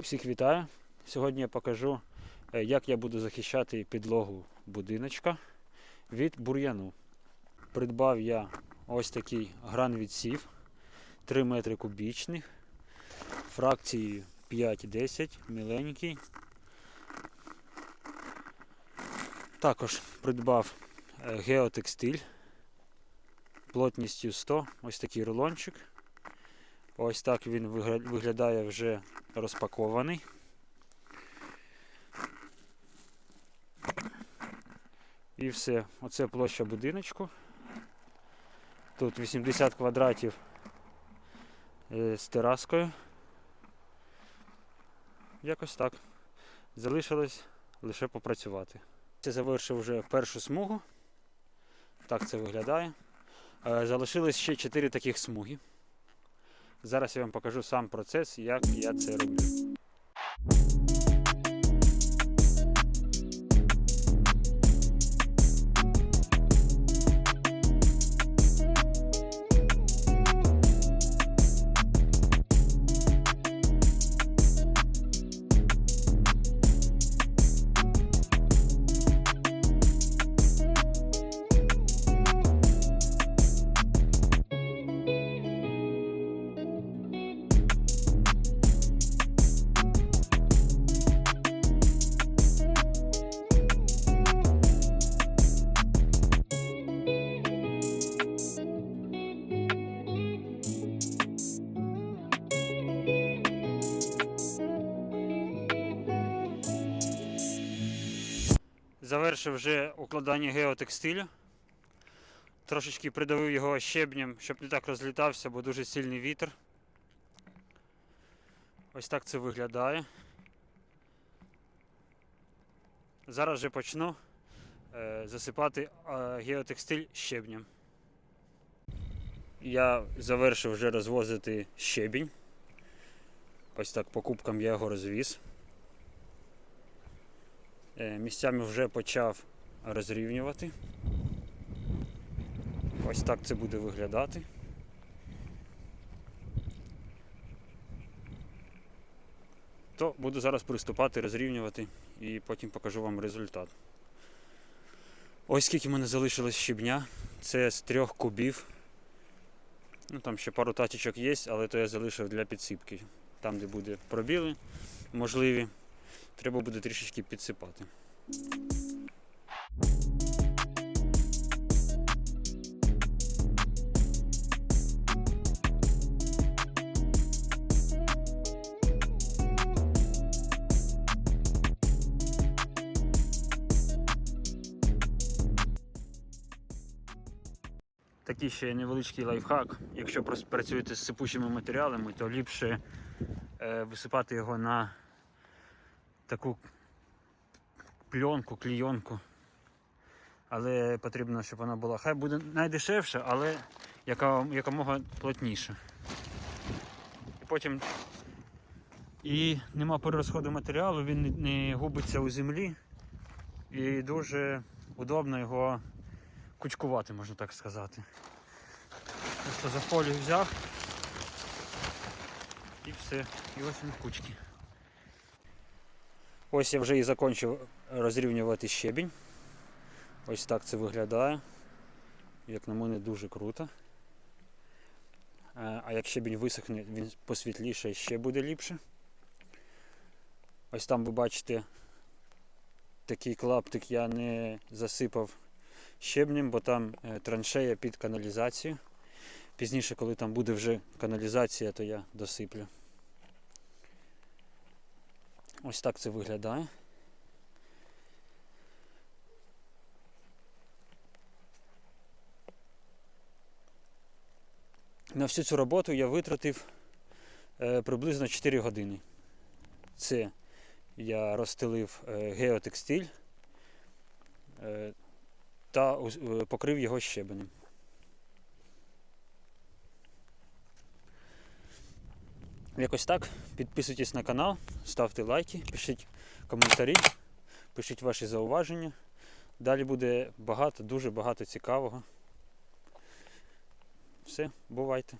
Усіх вітаю. Сьогодні я покажу, е, як я буду захищати підлогу будиночка від бур'яну. Придбав я ось такий гранвідсів 3 метри кубічних, фракцією 5-10, міленький. Також придбав е, геотекстиль плотністю 100, ось такий рулончик. Ось так він виглядає вже розпакований. І все. Оце площа будиночку. Тут 80 квадратів е, з тераскою. Якось так. Залишилось лише попрацювати. Це завершив вже першу смугу. Так це виглядає. Е, Залишилось ще 4 таких смуги. Зараз я вам покажу сам процес, як я це роблю. Завершив вже укладання геотекстилю. Трошечки придавив його щебнем, щоб не так розлітався, бо дуже сильний вітер. Ось так це виглядає. Зараз же почну е, засипати е, геотекстиль щебнем. Я завершив вже розвозити щебінь. Ось так по кубкам я його розвіз. Е, Місцями вже почав розрівнювати. Ось так це буде виглядати. То буду зараз приступати, розрівнювати і потім покажу вам результат. Ось скільки в мене залишилось щебня. Це з трьох кубів. Ну, там ще пару тачечок є, але то я залишив для підсипки. Там, де буде пробіли можливі, треба буде трішечки підсипати. Такий ще невеличкий лайфхак. Якщо працюєте з сипучими матеріалами, то ліпше е, висипати його на таку пленку, клійонку. Але потрібно, щоб вона була. Хай буде найдешевша, але яка, якомога плотніша. І потім і нема перерозходу матеріалу, він не, губиться у землі. І дуже удобно його кучкувати, можна так сказати. Просто за фолію взяв і все. І ось він в кучки. Ось я вже і закінчив розрівнювати щебінь. Ось так це виглядає. Як на мене дуже круто. Е, А як щебінь висохне, він посвітліше ще буде ліпше. Ось там ви бачите такий клаптик я не засипав щебнем, бо там е, траншея під каналізацію. Пізніше, коли там буде вже каналізація, то я досиплю. Ось так це виглядає. На всю цю роботу я витратив е, приблизно 4 години. Це я розстелив е, геотекстиль е, та покрив його щебенем. Якось так. Підписуйтесь на канал, ставте лайки, пишіть коментарі, пишіть ваші зауваження. Далі буде багато, дуже багато цікавого. Все, бувайте.